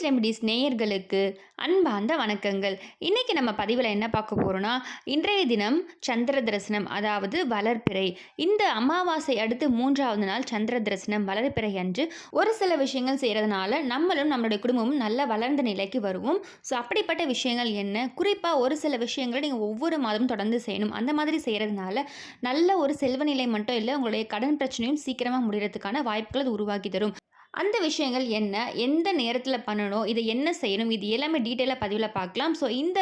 Preethi's remedies நேயர்களுக்கு அன்பார்ந்த வணக்கங்கள். இன்றைக்கி நம்ம பதிவில் என்ன பார்க்க போகிறோன்னா இன்றைய தினம் சந்திர தரிசனம் அதாவது வளர்ப்பிறை. இந்த அமாவாசை அடுத்து மூன்றாவது நாள் சந்திர தரிசனம் வளர்பிறை அன்று ஒரு சில விஷயங்கள் செய்கிறதுனால நம்மளும் நம்மளுடைய குடும்பமும் நல்ல வளர்ந்த நிலைக்கு வருவோம். ஸோ அப்படிப்பட்ட விஷயங்கள் என்ன? குறிப்பாக ஒரு சில விஷயங்களை நீங்கள் ஒவ்வொரு மாதமும் தொடர்ந்து செய்யணும். அந்த மாதிரி செய்கிறதுனால நல்ல ஒரு செல்வ நிலை மட்டும் இல்லை உங்களுடைய கடன் பிரச்சனையும் சீக்கிரமாக முடிகிறதுக்கான வாய்ப்புகள் அது உருவாக்கி தரும். அந்த விஷயங்கள் என்ன எந்த நேரத்தில் பண்ணணும் இதை என்ன செய்யணும் இது எல்லாமே டீட்டெயிலாக பதிவில் பார்க்கலாம். ஸோ இந்த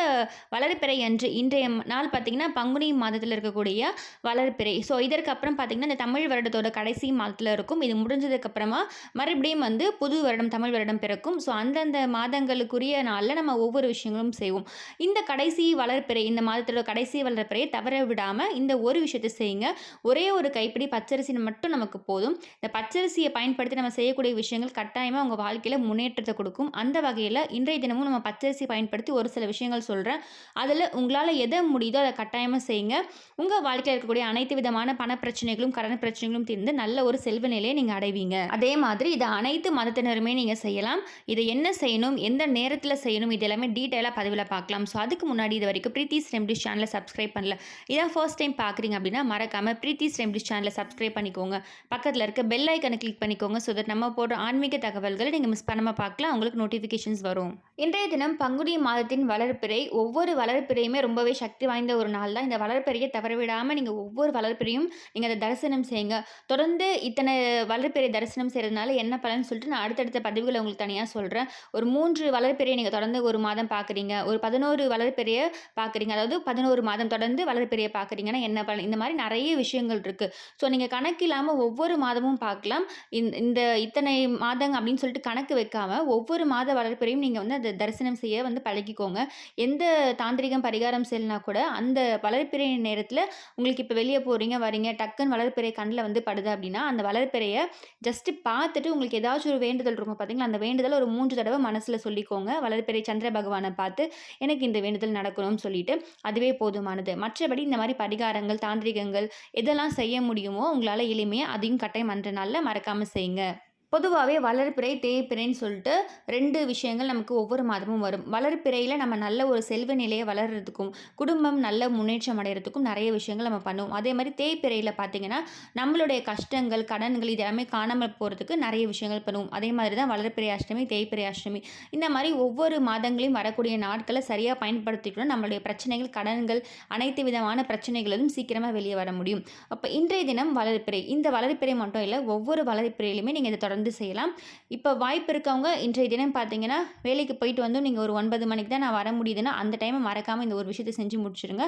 வளர்ப்பிறை அன்று இன்றைய நாள் பார்த்திங்கன்னா பங்குனி மாதத்தில் இருக்கக்கூடிய வளர்ப்பிறை ஸோ இதற்கு அப்புறம் பார்த்திங்கன்னா இந்த தமிழ் வருடத்தோட கடைசி மாதத்தில் இருக்கும். இது முடிஞ்சதுக்கப்புறமா மறுபடியும் வந்து புது வருடம் தமிழ் வருடம் பிறக்கும். ஸோ அந்தந்த மாதங்களுக்குரிய நாளில் நம்ம ஒவ்வொரு விஷயங்களும் செய்வோம். இந்த கடைசி வளர்ப்பிறை இந்த மாதத்தோட கடைசி வளர்ப்பிறையை தவற விடாமல் இந்த ஒரு விஷயத்தை செய்யுங்க. ஒரே ஒரு கைப்பிடி பச்சரிசி மட்டும் நமக்கு போதும். இந்த பச்சரிசியை பயன்படுத்தி நம்ம செய்யக்கூடிய விஷயங்கள் கட்டாயமாக உங்கள் வாழ்க்கையில் முன்னேற்றத்தை கொடுக்கும். அந்த வகையில் இன்றைய தினமும் நம்ம பச்சரிசி பயன்படுத்தி ஒரு சில விஷயங்கள் சொல்கிறேன் அதில் உங்களால் எதை முடியுதோ அதை கட்டாயமாக செய்யுங்க. உங்கள் வாழ்க்கையில் இருக்கக்கூடிய அனைத்து விதமான பண பிரச்சனைகளும் கடன் பிரச்சனைகளும் தீர்ந்து நல்ல ஒரு செல்வ நிலையை நீங்கள் அடைவீங்க. அதே மாதிரி இதை அனைத்து மதத்தினருமே நீங்கள் செய்யலாம். இதை என்ன செய்யணும்? எந்த நேரத்தில் செய்யணும்? இது எல்லாமே டீட்டெயிலாக பதிவில் பார்க்கலாம். ஸோ அதுக்கு முன்னாடி இது வரைக்கும் ப்ரீத்திஸ் ரெம்டிஸ் சேனலை சப்ஸ்கிரைப் பண்ணல. இதான் ஃபர்ஸ்ட் டைம் பார்க்குறீங்க அப்படின்னா மறக்காமல் ப்ரீத்திஸ் ரெம்டிஸ் சேனலை சப்ஸ்கிரைப் பண்ணிக்கோங்க. பக்கத்தில் இருக்க பெல் ஐக்கனை கிளிக் பண்ணிக்கோங்க. ஸோ தட் நம்ம போடுற ஆன்மீக தகவல்களை நீங்கள் மிஸ் பண்ணாமல் பார்க்கலாம். உங்களுக்கு நோட்டிஃபிகேஷன்ஸ் வரும். இன்றைய தினம் பங்குனி மாதத்தின் வளர்ப்பிறை ஒவ்வொரு வளர்ப்பிறையுமே ரொம்பவே சக்தி வாய்ந்த ஒரு நாள் தான். இந்த வளர்ப்பிறையை தவறவிடாமல் நீங்கள் ஒவ்வொரு வளர்ப்பிறையும் நீங்கள் அதை தரிசனம் செய்யுங்க. தொடர்ந்து இத்தனை வளர்ப்பிறை தரிசனம் செய்கிறதுனால என்ன பலன் சொல்லிட்டு நான் அடுத்தடுத்த பதிவுகளை உங்களுக்கு தனியாக சொல்கிறேன் ஒரு மூன்று வளர்ப்பிறையை நீங்கள் தொடர்ந்து ஒரு மாதம் பார்க்குறீங்க. ஒரு பதினோரு வளர்ப்பிறையை பார்க்குறீங்க. அதாவது பதினோரு மாதம் தொடர்ந்து வளர்ப்பிறையை பார்க்குறீங்கன்னா என்ன பலன்? இந்த மாதிரி நிறைய விஷயங்கள் இருக்குது ஸோ நீங்கள் கணக்கில்லாமல் ஒவ்வொரு மாதமும் பார்க்கலாம். இந்த இத்தனை மாதங்க அப்படின்னு சொல்லிட்டு கணக்கு வைக்காமல் ஒவ்வொரு மாத வளர்ப்பிறையும் நீங்கள் வந்து அதை தரிசனம் செய்ய வந்து பழகிக்கோங்க. எந்த தாந்திரிகம் பரிகாரம் செய்யலனா கூட அந்த வளர்ப்பிறை நேரத்தில் உங்களுக்கு இப்போ வெளியே போகிறீங்க வரீங்க டக்குன்னு வளர்ப்பிறை கண்ணில் வந்து படுது அப்படின்னா அந்த வளர்ப்பிறையை ஜஸ்ட்டு பார்த்துட்டு உங்களுக்கு ஏதாச்சும் ஒரு வேண்டுதல் இருக்கும் பார்த்தீங்களா அந்த வேண்டுதல் ஒரு மூன்று தடவை மனசில் சொல்லிக்கோங்க. வளர்ப்பிறை சந்திர பகவானை பார்த்து எனக்கு இந்த வேண்டுதல் நடக்கணும்னு சொல்லிட்டு அதுவே போதுமானது. மற்றபடி இந்த மாதிரி பரிகாரங்கள் தாந்திரிகங்கள் எதெல்லாம் செய்ய முடியுமோ உங்களால் எளிமையாக அதையும் கட்டாயம் அன்ற நாளில் மறக்காமல் செய்யுங்க. பொதுவாகவே வளர்ப்பிறை தேய்ப்பிறைன்னு சொல்லிட்டு ரெண்டு விஷயங்கள் நமக்கு ஒவ்வொரு மாதமும் வரும். வளர்ப்பிறையில் நம்ம நல்ல ஒரு செல்வ நிலையை வளர்கிறதுக்கும் குடும்பம் நல்ல முன்னேற்றம் அடைகிறதுக்கும் நிறைய விஷயங்கள் நம்ம பண்ணுவோம். அதே மாதிரி தேய்ப்பிறையில் பார்த்திங்கன்னா நம்மளுடைய கஷ்டங்கள் கடன்கள் இது எல்லாமே காணாமல் போகிறதுக்கு நிறைய விஷயங்கள் பண்ணுவோம். அதே மாதிரி தான் வளர்ப்பிறை அஷ்டமி தேய்ப்பிறை அஷ்டமி. இந்த மாதிரி ஒவ்வொரு மாதங்களையும் வரக்கூடிய நாட்களை சரியாக பயன்படுத்திக்கணும் நம்மளுடைய பிரச்சனைகள் கடன்கள் அனைத்து விதமான பிரச்சனைகளும் சீக்கிரமாக வெளியே வர முடியும். அப்போ இன்றைய தினம் வளர்ப்பிறை. இந்த வளர்ப்பிறை மட்டும் இல்லை ஒவ்வொரு வளர்ப்பிறையிலுமே நீங்கள் இதை தொடர்ந்து தொடர்ந்து செய்யலாம். இப்போ வாய்ப்பு இருக்கவங்க இன்றைய தினம் பார்த்தீங்கன்னா வேலைக்கு போயிட்டு வந்து நீங்கள் ஒரு ஒன்பது மணிக்கு தான் நான் வர முடியுதுன்னா அந்த டைமை மறக்காமல் இந்த ஒரு விஷயத்தை செஞ்சு முடிச்சுருங்க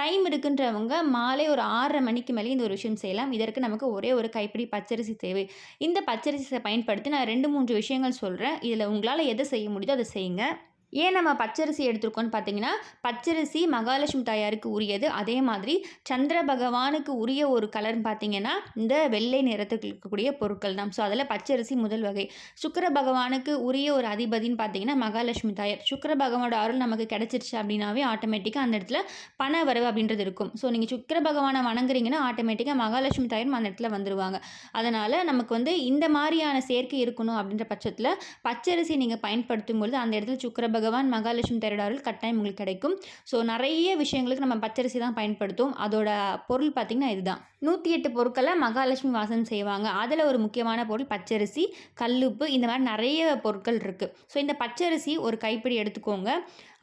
டைம் இருக்குன்றவங்க மாலை ஒரு ஆறரை மணிக்கு மேலே இந்த ஒரு விஷயம் செய்யலாம். இதற்கு நமக்கு ஒரே ஒரு கைப்பிடி பச்சரிசி தேவை. இந்த பச்சரிசியை பயன்படுத்தி நான் ரெண்டு மூன்று விஷயங்கள் சொல்கிறேன் இதில் உங்களால் எதை செய்ய முடியுதோ அதை செய்யுங்க. ஏன் நம்ம பச்சரிசி எடுத்திருக்கோம்னு பார்த்தீங்கன்னா பச்சரிசி மகாலட்சுமி தாயாருக்கு உரியது. அதே மாதிரி சந்திர பகவானுக்கு உரிய ஒரு கலர்னு பார்த்தீங்கன்னா இந்த வெள்ளை நிறத்துக்கு இருக்கக்கூடிய பொருட்கள் தான். ஸோ அதில் பச்சரிசி முதல் வகை. சுக்கர பகவானுக்கு உரிய ஒரு அதிபதினு பார்த்தீங்கன்னா மகாலட்சுமி தாயார். சுக்கர பகவானோட அருள் நமக்கு கிடச்சிருச்சு அப்படின்னாவே ஆட்டோமேட்டிக்காக அந்த இடத்துல பண வரவு அப்படின்றது இருக்கும். ஸோ நீங்கள் சுக்கர பகவானை வணங்குறீங்கன்னா ஆட்டோமேட்டிக்காக மகாலட்சுமி தாயாரும் அந்த இடத்துல வந்துடுவாங்க அதனால் நமக்கு வந்து இந்த மாதிரியான சேர்க்கை இருக்கணும் அப்படின்ற பட்சத்தில் பச்சரிசி நீங்கள் பயன்படுத்தும் பொழுது அந்த இடத்துல சுக்கர பகவான் மகாலட்சுமி தரடாரில் கட்டாயம் உங்களுக்கு கிடைக்கும். ஸோ நிறைய விஷயங்களுக்கு நம்ம பச்சரிசி தான் பயன்படுத்தும் அதோட பொருள் பார்த்திங்கன்னா இதுதான். நூற்றி எட்டு பொருட்களை மகாலட்சுமி வாசனம் செய்வாங்க. அதில் ஒரு முக்கியமான பொருள் பச்சரிசி கல்லுப்பு இந்த மாதிரி நிறைய பொருட்கள் இருக்குது ஸோ இந்த பச்சரிசி ஒரு கைப்பிடி எடுத்துக்கோங்க.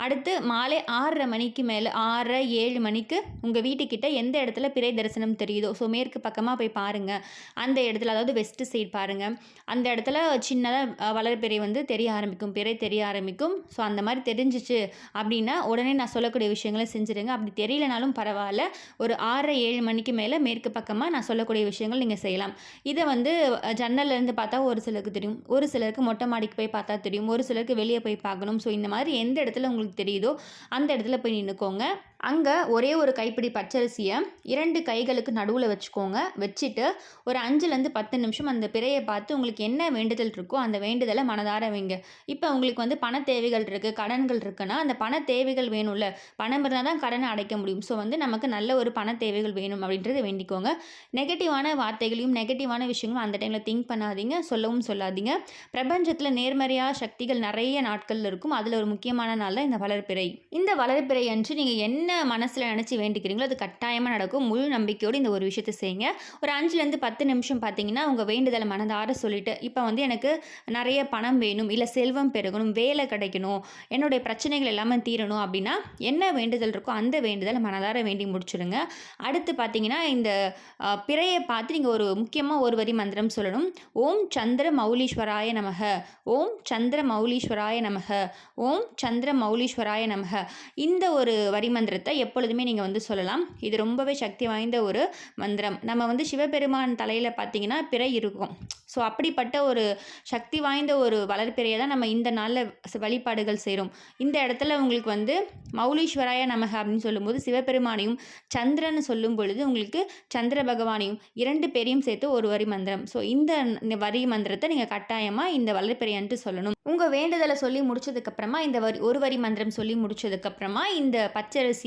அடுத்து மாலை ஆறரை மணிக்கு மேலே ஆறரை ஏழு மணிக்கு உங்கள் வீட்டுக்கிட்ட எந்த இடத்துல பிறை தரிசனம் தெரியுதோ ஸோ மேற்கு பக்கமாக போய் பாருங்கள் அந்த இடத்துல அதாவது வெஸ்ட் சைட் பாருங்கள் அந்த இடத்துல சின்னதாக வளர்பிறை வந்து தெரிய ஆரம்பிக்கும். பிறை தெரிய ஆரம்பிக்கும். ஸோ அந்த மாதிரி தெரிஞ்சிச்சு அப்படின்னா உடனே நான் சொல்லக்கூடிய விஷயங்களை செஞ்சுருங்க. அப்படி தெரியலனாலும் பரவாயில்ல. ஒரு ஆறரை ஏழு மணிக்கு மேலே மேற்கு பக்கமாக நான் சொல்லக்கூடிய விஷயங்கள் நீங்கள் செய்யலாம். இதை வந்து ஜன்னல்லேருந்து பார்த்தா ஒரு சிலருக்கு தெரியும். ஒரு சிலருக்கு மொட்டை மாடிக்கு போய் பார்த்தா தெரியும். ஒரு சிலருக்கு வெளியே போய் பார்க்கணும். ஸோ இந்த மாதிரி எந்த இடத்துல உங்களுக்கு தெரியுதோ அந்த இடத்துல போய் நின்றுக்கோங்க அங்கே ஒரே ஒரு கைப்பிடி பச்சரிசியை இரண்டு கைகளுக்கு நடுவில் வச்சுக்கோங்க. வச்சுட்டு ஒரு அஞ்சுலேருந்து பத்து நிமிஷம் அந்த பிறையை பார்த்து உங்களுக்கு என்ன வேண்டுதல் இருக்கோ அந்த வேண்டுதலை மனதார வைங்க. இப்போ உங்களுக்கு வந்து பண தேவைகள் இருக்குது கடன்கள் இருக்குன்னா அந்த பண தேவைகள் வேணும்ல. பணம் இருந்தால் தான் கடனை அடைக்க முடியும். ஸோ வந்து நமக்கு நல்ல ஒரு பண தேவைகள் வேணும் அப்படின்றத வேண்டிக்கோங்க. நெகட்டிவான வார்த்தைகளையும் நெகட்டிவான விஷயங்களும் அந்த டைமில் திங்க் பண்ணாதீங்க. சொல்லவும் சொல்லாதீங்க. பிரபஞ்சத்தில் நேர்மறையாக சக்திகள் நிறைய நாட்கள் இருக்கும். அதில் ஒரு முக்கியமான நாள் தான் இந்த வளர்ப்பிறை இந்த வளர்ப்பிறை அன்று நீங்கள் என்ன என்ன மனசில் நினச்சி வேண்டிக்கிறீங்களோ அது கட்டாயமாக நடக்கும். முழு நம்பிக்கையோடு இந்த ஒரு விஷயத்தை செய்யுங்க. ஒரு அஞ்சுலேருந்து பத்து நிமிஷம் பார்த்தீங்கன்னா உங்கள் வேண்டுதலை மனதார சொல்லிவிட்டு இப்போ வந்து எனக்கு நிறைய பணம் வேணும் இல்லை செல்வம் பெருகணும் வேலை கிடைக்கணும் என்னுடைய பிரச்சனைகள் எல்லாமே தீரணும் அப்படின்னா என்ன வேண்டுதல் இருக்கோ அந்த வேண்டுதலை மனதார வேண்டி முடிச்சிடுங்க. அடுத்து பார்த்தீங்கன்னா இந்த பிறையை பார்த்து நீங்கள் ஒரு முக்கியமாக ஒரு வரி மந்திரம் சொல்லணும். ஓம் சந்திர மௌலீஸ்வராய நமக. ஓம் சந்திர மௌலீஸ்வராய நமக. ஓம் சந்திர மௌலீஸ்வராய நமக. இந்த ஒரு வரி மந்திரத்தை எப்பொழுதுமே நீங்கள் வந்து சொல்லலாம். இது ரொம்பவே சக்தி வாய்ந்த ஒரு மந்திரம். நம்ம வந்து சிவபெருமான் தலையில் பார்த்தீங்கன்னா பிறை இருக்கும். ஸோ அப்படிப்பட்ட ஒரு சக்தி வாய்ந்த ஒரு வளர்ப்பிறையை தான் நம்ம இந்த நாளில் வழிபாடுகள் செய்கிறோம் இந்த இடத்துல உங்களுக்கு வந்து மௌலீஸ்வராய நமக அப்படின்னு சொல்லும்போது சிவபெருமானையும் சந்திரன் சொல்லும் பொழுது உங்களுக்கு சந்திர பகவானையும் இரண்டு பேரையும் சேர்த்து ஒரு வரி மந்திரம். ஸோ இந்த வரி மந்திரத்தை நீங்கள் கட்டாயமாக இந்த வளர்ப்பிறையன்ட்டு சொல்லணும். உங்கள் வேண்டுதலை சொல்லி முடிச்சதுக்கப்புறமா இந்த வரி ஒரு வரி மந்திரம் சொல்லி முடிச்சதுக்கப்புறமா இந்த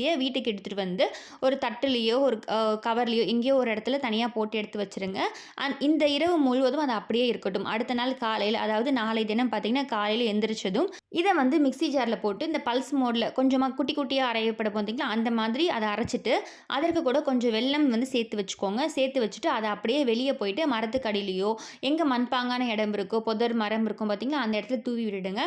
அரிசியை வீட்டுக்கு எடுத்துகிட்டு வந்து ஒரு தட்டுலேயோ ஒரு கவர்லேயோ எங்கேயோ ஒரு இடத்துல தனியாக போட்டு எடுத்து வச்சுருங்க. அந் இந்த இரவு முழுவதும் அது அப்படியே இருக்கட்டும். அடுத்த நாள் காலையில் அதாவது நாளை தினம் பார்த்தீங்கன்னா காலையில் எந்திரிச்சதும் இதை வந்து மிக்ஸி ஜாரில் போட்டு இந்த பல்ஸ் மோடில் கொஞ்சமாக குட்டி குட்டியாக அரையப்பட பார்த்தீங்களா அந்த மாதிரி அதை அரைச்சிட்டு அதற்கு கூட கொஞ்சம் வெல்லம் வந்து சேர்த்து வச்சுக்கோங்க. சேர்த்து வச்சுட்டு அதை அப்படியே வெளியே போயிட்டு மரத்துக்கு அடியிலையோ எங்கே மண்பாங்கான இடம் இருக்கோ புதர் மரம் இருக்கும் பார்த்திங்களா அந்த இடத்துல தூவி விடுங்க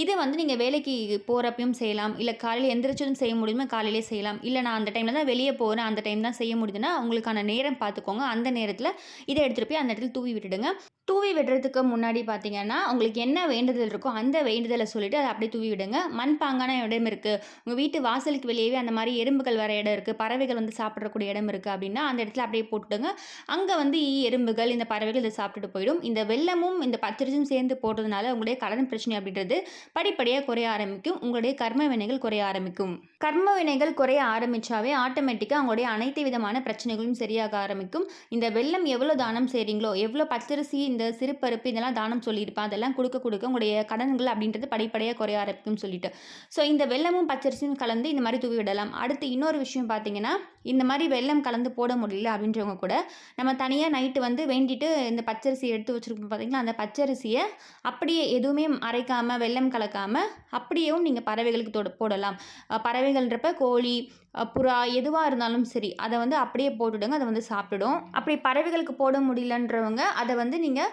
இதை வந்து நீங்கள் வேலைக்கு போகிறப்பையும் செய்யலாம். இல்லை காலையில் எந்திரிச்சதும் செய்ய முடியுமா? காலையில் செய்யலாம் இல்லை நான் அந்த டைமில் தான் வெளியே போகிறேன் அந்த டைம் தான் செய்ய முடியுதுன்னா அவங்களுக்கான நேரம் பார்த்துக்கோங்க. அந்த நேரத்தில் இதை எடுத்துகிட்டு போய் அந்த இடத்துல தூவி விட்டுடுங்க. தூவி விடுறதுக்கு முன்னாடி பார்த்தீங்கன்னா உங்களுக்கு என்ன வேண்டுதல் இருக்கோ அந்த வேண்டுதலை சொல்லிட்டு அதை அப்படியே தூவி விடுங்க. மண்பாங்கான இடம் இருக்குது உங்கள் வீட்டு வாசலுக்கு வெளியவே அந்த மாதிரி எறும்புகள் வர இடம் இருக்குது பறவைகள் வந்து சாப்பிடக்கூடிய இடம் இருக்குது அப்படின்னா அந்த இடத்துல அப்படியே போட்டுடுங்க. அங்கே வந்து ஈ எறும்புகள் இந்த பறவைகள் இதை சாப்பிட்டுட்டு போயிடும். இந்த வெள்ளமும் இந்த பச்சரிசியும் சேர்ந்து போடுறதுனால உங்களுடைய கடன் பிரச்சனை அப்படின்றது படிப்படியாக குறைய ஆரம்பிக்கும். உங்களுடைய கர்ம வினைகள் குறைய ஆரம்பிக்கும். கர்ம வினைகள் குறைய ஆரம்பிச்சாவே ஆட்டோமேட்டிக்காக உங்களுடைய அனைத்து விதமான பிரச்சனைகளும் சரியாக ஆரம்பிக்கும். இந்த வெள்ளம் எவ்வளோ தானம் செய்கிறீங்களோ எவ்வளோ பச்சரிசி இந்த இந்த சிறுபருப்பு இதெல்லாம் தானம் சொல்லியிருப்பேன். அதெல்லாம் கொடுக்க கொடுக்க உங்களுடைய கடன்கள் அப்படின்றது படிப்படையாக குறைய ஆரம்பிக்கும் சொல்லிட்டு. ஸோ இந்த வெள்ளமும் பச்சரிசியும் கலந்து இந்த மாதிரி தூவி விடலாம். அடுத்து இன்னொரு விஷயம் பார்த்தீங்கன்னா இந்த மாதிரி வெள்ளம் கலந்து போட முடியல அப்படின்றவங்க கூட நம்ம தனியாக நைட்டு வந்து வேண்டிட்டு இந்த பச்சரிசியை எடுத்து வச்சுருக்கோம் பார்த்தீங்களா அந்த பச்சரிசியை அப்படியே எதுவுமே அரைக்காமல் வெல்லம் கலக்காமல் அப்படியேவும் நீங்கள் பறவைகளுக்கு தொட போடலாம். பறவைகள்ன்றப்ப கோழி புறா எதுவாக இருந்தாலும் சரி அதை வந்து அப்படியே போட்டுடுங்க அதை வந்து சாப்பிடும் அப்படி பறவைகளுக்கு போட முடியலன்றவங்க அதை வந்து நீங்கள்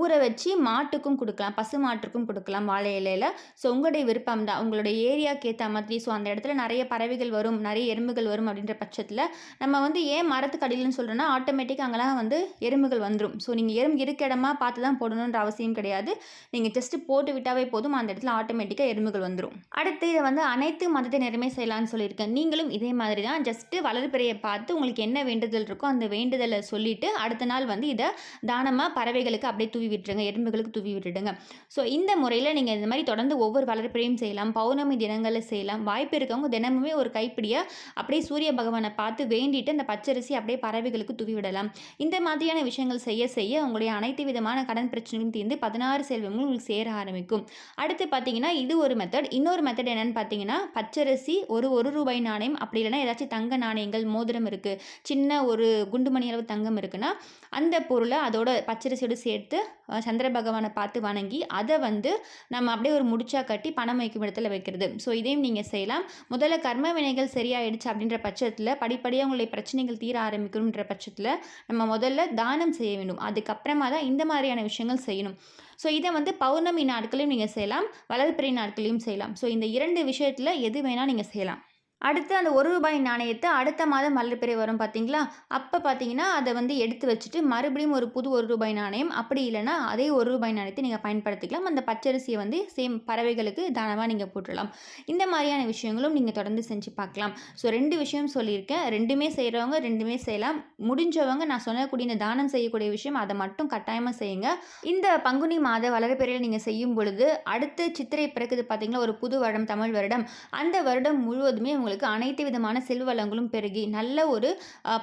ஊற வச்சு மாட்டுக்கும் கொடுக்கலாம் பசு மாட்டுக்கும் கொடுக்கலாம் வாழை இலையில். ஸோ உங்களுடைய விருப்பம் தான் உங்களுடைய ஏரியாவுக்கு ஏற்ற மாதிரி ஸோ அந்த இடத்துல நிறைய பறவைகள் வரும் நிறைய எறும்புகள் வரும் அப்படின்ற பட்சத்தில் நம்ம வந்து ஏன் மரத்துக்கு அடியில்னு சொல்கிறோன்னா ஆட்டோமேட்டிக்காக அங்கெல்லாம் வந்து எறும்புகள் வந்துடும் ஸோ நீங்கள் எறும்பு இருக்க இடமா பார்த்து தான் போடணுன்ற அவசியம் கிடையாது. நீங்கள் ஜஸ்ட்டு போட்டு விட்டாவே போதும் அந்த இடத்துல ஆட்டோமேட்டிக்காக எறும்புகள் வந்துடும் அடுத்து இதை வந்து அனைத்து மதத்தினருமே செய்யலாம்னு சொல்லியிருக்கேன். நீங்களும் இதே மாதிரி தான் ஜஸ்ட்டு வளர்பிறையை பார்த்து உங்களுக்கு என்ன வேண்டுதல் இருக்கோ அந்த வேண்டுதலை சொல்லிவிட்டு அடுத்த நாள் வந்து இதை தானமாக பறவைகளுக்கு அப்படியே தூவி விட்டுருங்க எறும்புகளுக்கு தூவி விட்டுடுங்க. ஸோ இந்த முறையில் நீங்கள் இந்த மாதிரி தொடர்ந்து ஒவ்வொரு வளர்ப்பிறையும் செய்யலாம் பௌர்ணமி தினங்களில் செய்யலாம். வாய்ப்பு இருக்கவங்க தினமுமே ஒரு கைப்பிடியை அப்படியே சூரிய பகவானை பார்த்து வேண்டிட்டு அந்த பச்சரிசி அப்படியே பறவைகளுக்கு துவி விடலாம். இந்த மாதிரியான விஷயங்கள் செய்ய செய்ய உங்களுடைய அனைத்து விதமான கடன் பிரச்சனைகளும் தீர்ந்து பதினாறு செல்வங்களும் உங்களுக்கு சேர ஆரம்பிக்கும். அடுத்து பார்த்தீங்கன்னா இது ஒரு மெத்தட் இன்னொரு மெத்தட் என்னன்னு பார்த்தீங்கன்னா பச்சரிசி ஒரு ஒரு ரூபாய் நாணயம். அப்படி இல்லைன்னா ஏதாச்சும் தங்க நாணயங்கள் மோதிரம் இருக்குது சின்ன ஒரு குண்டுமணி அளவு தங்கம் இருக்குன்னா அந்த பொருளை அதோட பச்சரிசியோடு சேர்த்து சந்திர பகவானை பார்த்து வணங்கி அதை வந்து நம்ம அப்படியே ஒரு முடிச்சா கட்டி பணம் வைக்கும் இடத்துல வைக்கிறது. ஸோ இதையும் நீங்கள் செய்யலாம். முதல்ல கர்ம வினைகள் சரியாயிடுச்சு அப்படின்ற பட்சத்தில் படிப்படியாக உங்களுடைய பிரச்சனைகள் தீர ஆரம்பிக்கணுன்ற பட்சத்தில் நம்ம முதல்ல தானம் செய்ய வேண்டும். அதுக்கப்புறமா தான் இந்த மாதிரியான விஷயங்கள் செய்யணும். ஸோ இதை வந்து பௌர்ணமி நாட்களையும் நீங்கள் செய்யலாம் வளர்பிறை நாட்களையும் செய்யலாம். ஸோ இந்த இரண்டு விஷயத்தில் எது வேணால் நீங்கள் செய்யலாம். அடுத்து அந்த ஒரு ரூபாய் நாணயத்தை அடுத்த மாதம் வளர்பிறை வரும் பார்த்தீங்களா? அப்போ பார்த்தீங்கன்னா அதை வந்து எடுத்து வச்சுட்டு மறுபடியும் ஒரு புது ஒரு ரூபாய் நாணயம் அப்படி இல்லைன்னா அதே ஒரு ரூபாய் நாணயத்தை நீங்கள் பயன்படுத்திக்கலாம். அந்த பச்சரிசியை வந்து சேம் பறவைகளுக்கு தானமாக நீங்கள் போட்டுடலாம். இந்த மாதிரியான விஷயங்களும் நீங்கள் தொடர்ந்து செஞ்சு பார்க்கலாம். ஸோ ரெண்டு விஷயம் சொல்லியிருக்கேன். ரெண்டுமே செய்கிறவங்க ரெண்டுமே செய்யலாம். முடிஞ்சவங்க நான் சொல்லக்கூடிய இந்த தானம் செய்யக்கூடிய விஷயம் அதை மட்டும் கட்டாயமாக செய்யுங்க. இந்த பங்குனி மாத வளர்பிறையில் நீங்கள் செய்யும் பொழுது அடுத்து சித்திரை பிறக்குது பார்த்தீங்களா? ஒரு புது வருடம் தமிழ் வருடம். அந்த வருடம் முழுவதுமே உங்களுக்கு உங்களுக்கு அனைத்து விதமான செல்வ வளங்களும் பெருகி நல்ல ஒரு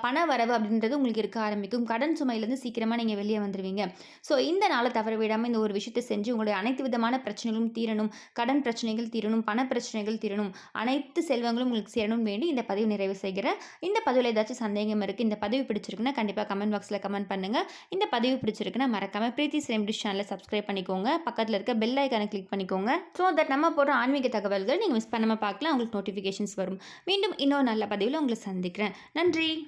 பண வரவு அப்படின்றது உங்களுக்கு இருக்க ஆரம்பிக்கும். கடன் சுமையிலேருந்து சீக்கிரமாக நீங்கள் வெளியே வந்துடுவீங்க ஸோ இந்த நாளை தவற விடாமல் இந்த ஒரு விஷயத்தை செஞ்சு உங்களுடைய அனைத்து விதமான பிரச்சனைகளும் தீரணும். கடன் பிரச்சனைகள் தீரணும் பண பிரச்சனைகள் தீரணும். அனைத்து செல்வங்களும் உங்களுக்கு சேரணும் வேண்டி இந்த பதிவு நிறைவு செய்கிறேன். இந்த பதிவில் ஏதாச்சும் சந்தேகம் இருக்குது இந்த பதிவு பிடிச்சிருக்குன்னா கண்டிப்பாக கமெண்ட் பாக்ஸில் கமெண்ட் பண்ணுங்கள் இந்த பதிவு பிடிச்சிருக்குன்னா மறக்காமல் பிரீத்தி ரெமடிஸ் சேனலை சப்ஸ்கிரைப் பண்ணிக்கோங்க. பக்கத்தில் இருக்க பெல் ஐக்கானை கிளிக் பண்ணிக்கோங்க. ஸோ தட் நம்ம போடுற ஆன்மீக தகவல்கள் நீங்கள் மிஸ் பண்ணாமல் பார்க்கலாம். உங்களுக்கு நோட்டிஃபிகேஷன்ஸ் வரும். மீண்டும் இன்னொரு நல்ல பதிவில் உங்களை சந்திக்கிறேன். நன்றி.